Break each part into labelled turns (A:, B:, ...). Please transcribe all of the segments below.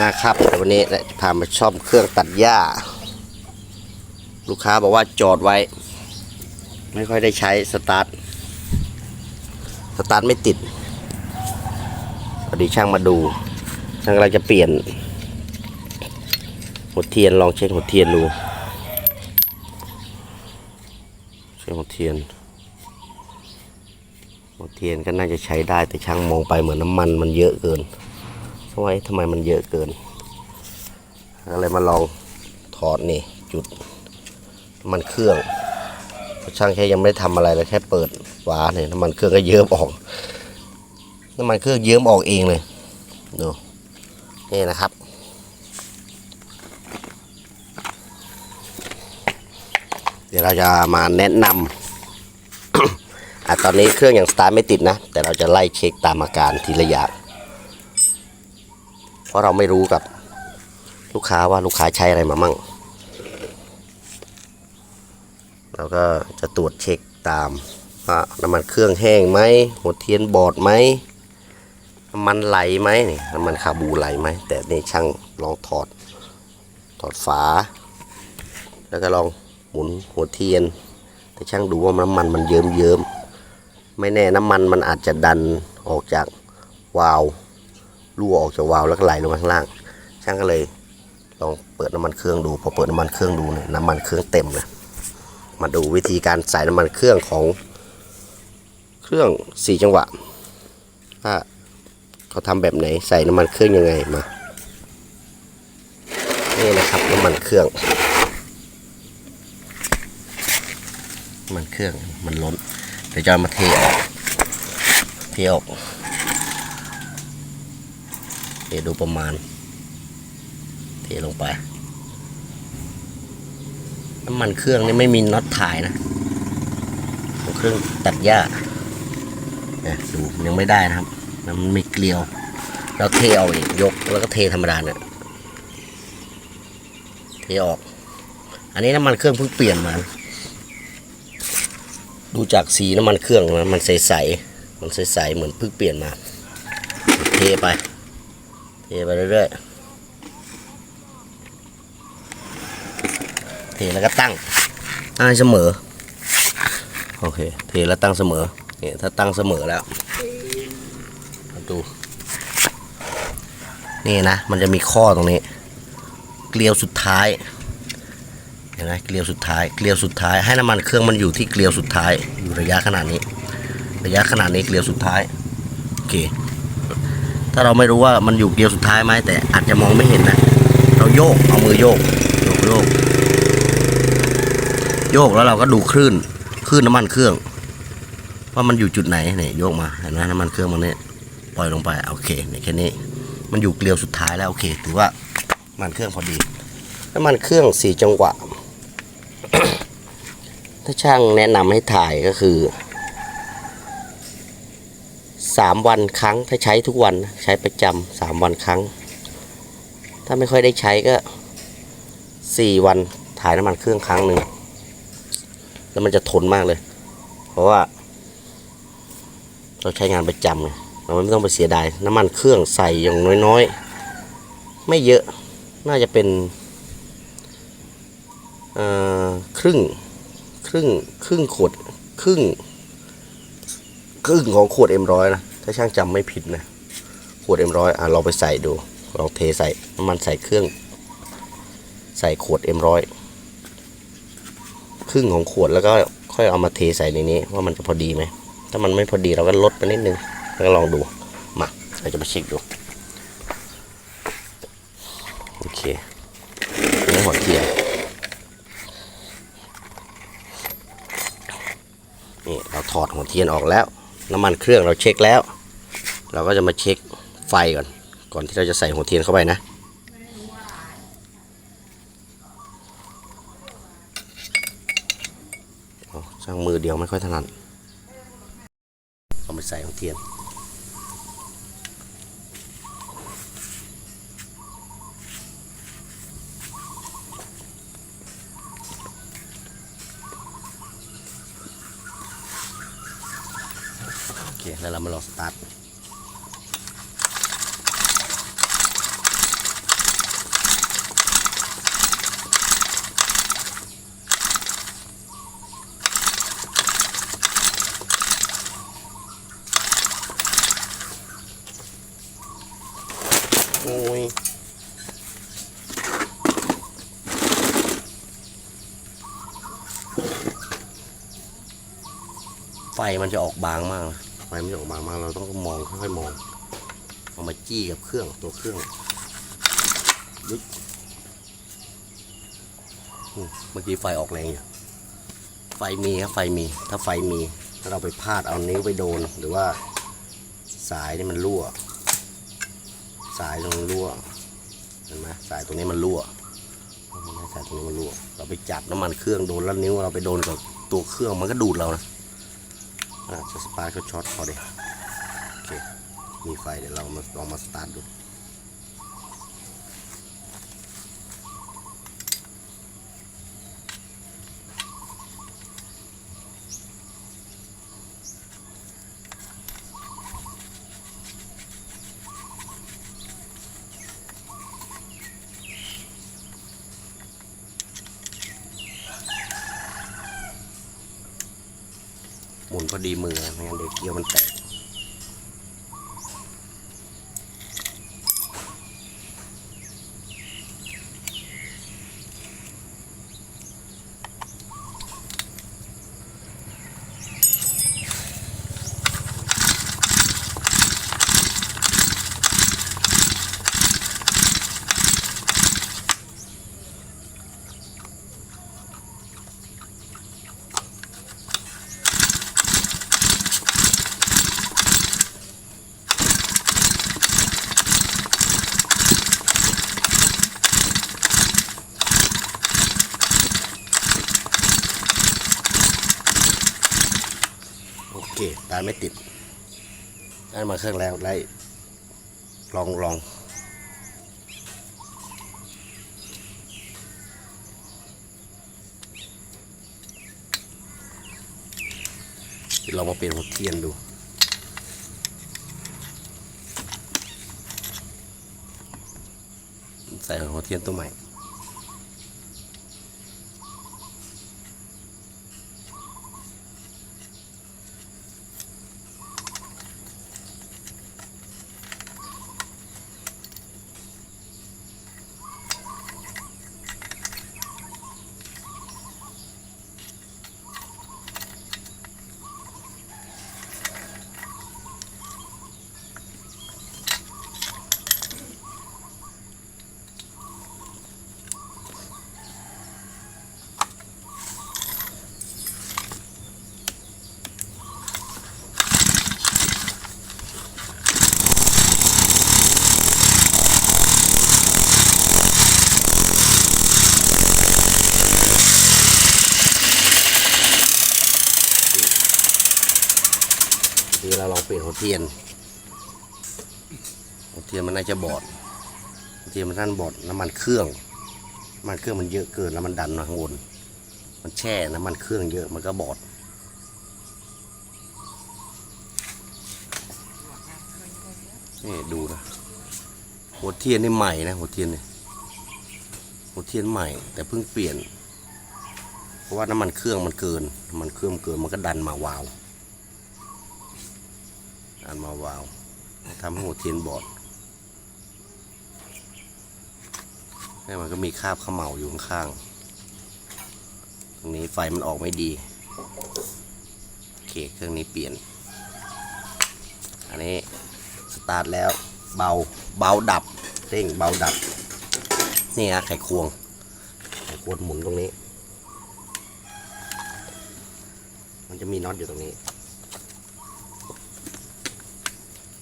A: มาครับวันนี้จะพามาซ่อมเครื่องตัดหญ้า ลูกค้าบอกว่าจอดไว้ ไม่ค่อยได้ใช้สตาร์ทสตาร์ทไม่ติดพอดีช่างมาดูช่างกำลังจะเปลี่ยนหัวเทียนลองเช็คหัวเทียนดูเช็คหัวเทียนหัวเทียนก็น่าจะใช้ได้แต่ช่างมองไปเหมือนน้ำมันมันเยอะเกิน ไมทำไมมันเยอะเกินก็เลยมาลองถอดนี่จุดน้ำมันเครื่องช่างแค่ยังไม่ได้ทำอะไรเลยแค่เปิดฝาเนี่ยน้ำมันเครื่องก็เยิ้มออกน้ำมันเครื่องเยิ้มออกเองเลยดูนี่นะครับ เดี๋ยวเราจะมาแนะนำอะตอนนี้เครื่องยังสตาร์ทไม่ติดนะ แต่เราจะไล่เช็คตามอาการทีละอย่าง ราะเราไม่รู้กับลูกค้าว่าลูกค้าใช้อะไรมามั่ง เราก็จะตรวจเช็คตามว่าน้ำมันเครื่องแห้งไหมหัวเทียนบอดไหมน้ำมันไหลไหมนี่น้ำมันคาบูไหลไหมแต่นี่ช่างลองถอดถอดฝา แล้วก็ลองหมุนหัวเทียน แต่ช่างดูว่าน้ำมันมันเยิ้มเยิ้มไม่แน่น้ำมันมันอาจจะดันออกจากวาล์ว รั่วออกจากวาล์วแล้วก็ไหลลงมาข้างล่าง ช่างก็เลยลองเปิดน้ำมันเครื่องดู พอเปิดน้ำมันเครื่องดูเนี่ยน้ำมันเครื่องเต็มเลยมาดูวิธีการใส่น้ำมันเครื่องของเครื่องสี่จังหวะว่าเขาทำแบบไหนใส่น้ำมันเครื่องยังไงมานี่นะครับน้ำมันเครื่องน้ำมันเครื่องมันล้นเดี๋ยวจะมาเทออกเทออก เทดูประมาณ เทลงไป น้ำมันเครื่องนี่ไม่มีน็อตถ่ายนะของเครื่องตัดหญ้าเนี่ยดูยังไม่ได้นะครับ มันมีเกลียว เราเทเอาเอีกยกแล้วก็เทธรรมดาเนี่ยเทออก อันนี้น้ำมันเครื่องเพิ่งเปลี่ยนมา ดูจากสีน้ำมันเครื่องนะมันใสๆ มันใสๆเหมือนเพิ่งเปลี่ยนมา เทไป เทไปเรื่อยๆ เทแล้วก็ตั้งตั้งเสมอ โอเค เทแล้วตั้งเสมอ เนี่ยถ้าตั้งเสมอแล้วมาดูนี่นะ มันจะมีข้อตรงนี้ เกลียวสุดท้ายเห็นไหมเกลียวสุดท้าย เกลียวสุดท้าย ให้น้ำมันเครื่องมันอยู่ที่เกลียวสุดท้าย อยู่ระยะขนาดนี้ ระยะขนาดนี้เกลียวสุดท้าย โอเค ถ้าเราไม่รู้ว่ามันอยู่เกลียวสุดท้ายไหมแต่อาจจะมองไม่เห็นนะ เราโยกเอามือโยกโยกโยกโยกแล้วเราก็ดูคลื่นคลื่นน้ำมันเครื่อง ว่ามันอยู่จุดไหนเนี่ยโยกมาเห็นไหมน้ำมันเครื่องมันเนี่ยปล่อยลงไปโอเคเนี่ยแค่นี้ มันอยู่เกลียวสุดท้ายแล้วโอเคถือว่ามันเครื่องพอดีน้ำมันเครื่องสี่จังหวะถ้าช่างแนะนำให้ถ่ายก็คือ สามวันครั้ง ถ้าใช้ทุกวันใช้ประจำสามวันครั้ง ถ้าไม่ค่อยได้ใช้ก็สี่วันถ่ายน้ำมันเครื่องครั้งหนึ่งแล้วมันจะทนมากเลย เพราะว่า เราใช้งานประจำไงเราไม่ต้องไปเสียดายน้ำมันเครื่องใส่อย่างน้อยๆ ไม่เยอะน่าจะเป็นครึ่งครึ่งครึ่งขวดครึ่ง ครึ่งของขวดเอ็มร้อยนะ ถ้าช่างจำไม่ผิดนะ ขวดเอ็มร้อยอะลองไปใส่ดูลองเทใส่น้ำมันใส่เครื่อง ใส่ขวดเอ็มร้อยครึ่งของขวดแล้วก็ค่อยเอามาเทใส่ในนี้ ว่ามันจะพอดีไหม ถ้ามันไม่พอดีเราก็ลดไปนิดนึง แล้วก็ลองดู มาเราจะมาช็คดู โอเคนี่หัวเทียนนี่เราถอดหัวเทียนออกแล้ว น้ำมันเครื่องเราเช็คแล้ว เราก็จะมาเช็คไฟก่อน ก่อนที่เราจะใส่หัวเทียนเข้าไปนะช่างมือเดียวไม่ค่อยถนัดเอาไปใส่หัวเทียน แล้วเรามาลองสตาร์ทโอ้ยไฟมันจะออกบางมากนะ ไฟมันจะออกบางมากเราต้องมองค่อยๆมองเอามาจี้กับเครื่องตัวเครื่องยึดเมื่อกี้ไฟออกแรงอยู่ไฟมีครับไฟมี ถ้าไฟมีถ้าเราไปพลาดเอานิ้วไปโดน หรือว่าสายนี่มันรั่ว สายตรงนี้รั่วเห็นไหมสายตรงนี้มันรั่วสายตรงนี้มันรั่ว เราไปจับน้ำมันเครื่องโดนแล้วนิ้วเราไปโดนกับตัวเครื่องมันก็ดูดเรานะ อะจะสปาร์ก็ช็อตพอดีโอเค มีไฟเดี๋ยวเรามาลองมาสตาร์ทดู อดีมือไม่งั้นเดี๋ยวเกี๊ยวมันแตก โอเค ตายไม่ติด ได้มาเครื่องแล้วไล่ลองลองเดี๋ยวเรามาเปลี่ยนหัวเทียนดูใส่หัวเทียนตัวใหม่ หัวเทียน หัวเทียนมันน่าจะบอด หัวเทียนมันท่านบอดน้ำมันเครื่องน้ำมันเครื่องมันเยอะเกินแล้วมันดันมาข้างบน มันแช่น้ำมันเครื่องเยอะมันก็บอดนี่ดูนะหัวเทียนนี่ใหม่นะหัวเทียนนี่หัวเทียนใหม่ แต่เพิ่งเปลี่ยน เพราะว่าน้ำมันเครื่องมันเกินน้ำมันเครื่องเกินมันก็ดันมาวาว อันมาวาวทำหัวเทียนบอดนี่มันก็มีคราบเขม่าอยู่ข้างๆตรงนี้ไฟมันออกไม่ดีโอเคเครื่องนี้เปลี่ยน อันนี้สตาร์ทแล้วเบาเบาดับเร่งเบาดับ นี่ฮะไขควงไขควงหมุนตรงนี้ มันจะมีน็อตอยู่ตรงนี้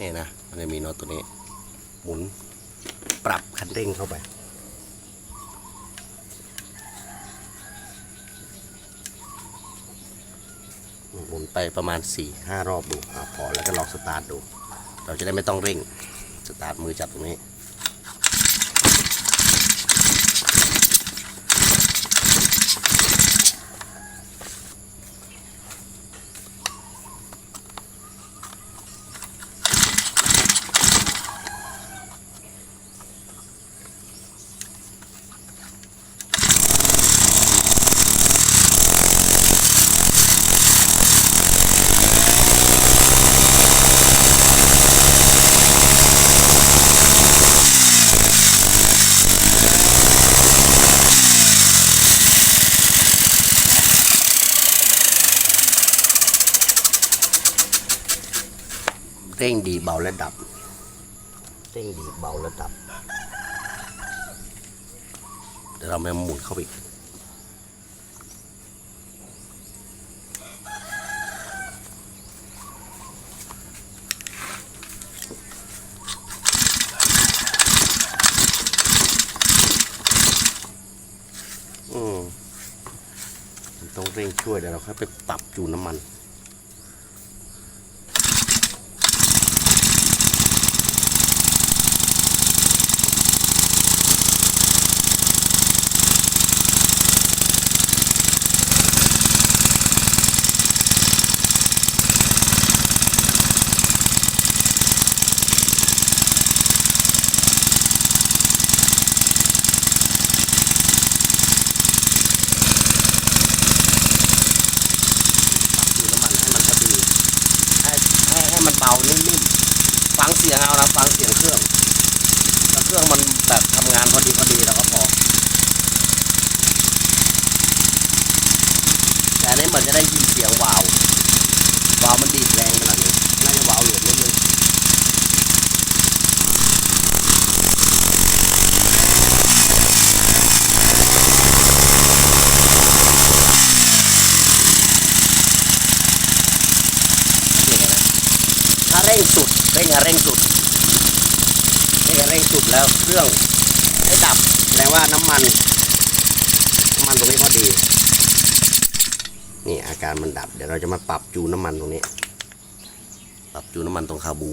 A: นี่นะ มันจะมีน็อตตัวนี้ หมุนปรับคันเร่งเข้าไป หมุนไปประมาณ4ี่ห้ารอบดูอพอแล้วก็ลองสตาร์ทดู เราจะได้ไม่ต้องเร่ง สตาร์ทมือจับตรงนี้ ร่งดีเบาและดับ เร่งดีเบาและดับเดี๋ยวเรามาหมุนเข้าไปอีกอืมมันต้องเร่งช่วยเดี๋ยวเราค่อยไปปรับจูนน้ำมัน ดูน้ำมันให้มันพอดีให้ให้ให้มันเบานิ่มๆฟังเสียงเอานะฟังเสียงเครื่องถ้าเครื่องมันแบบทำงานพอดีพอดีเราก็พอแต่อันนี้เหมือนจะได้ยินเสียงวาววาวมันดีดแรงขนาดนี้น่าจะวาวเหลือนิดนึงนี่นะถ้าเร่งสุดเร่งอะเร่งสุดเร่งอะเร่งสุดแล้วเครื่องให้ดับแสดงว่าน้ำมันน้ำมันตรงนี้พอดีนี่อาการมันดับเดี๋ยวเราจะมาปรับจูนน้ำมันตรงนี้ ปรับจูนน้ำมันตรงคาบู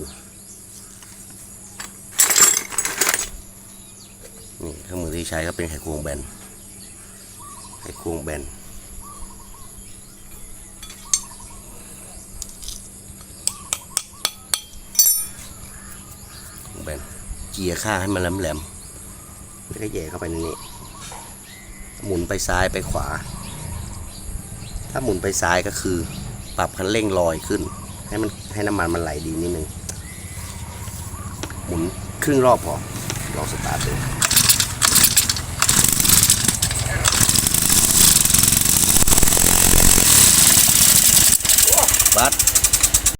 A: นี่เครื่องมือที่ใช้ก็เป็นไขควงแบนไขควงแบน แบน เกียร์ข้างให้มันแหลมๆไม่ได้แย่เข้าไปในนี้ หมุนไปซ้ายไปขวา ถ้าหมุนไปซ้ายก็คือ ปรับคันเร่งลอยขึ้น ให้มันให้น้ำมันมันไหลดีนิดนึง หมุนครึ่งรอบพอลองสตาร์ทดูบัด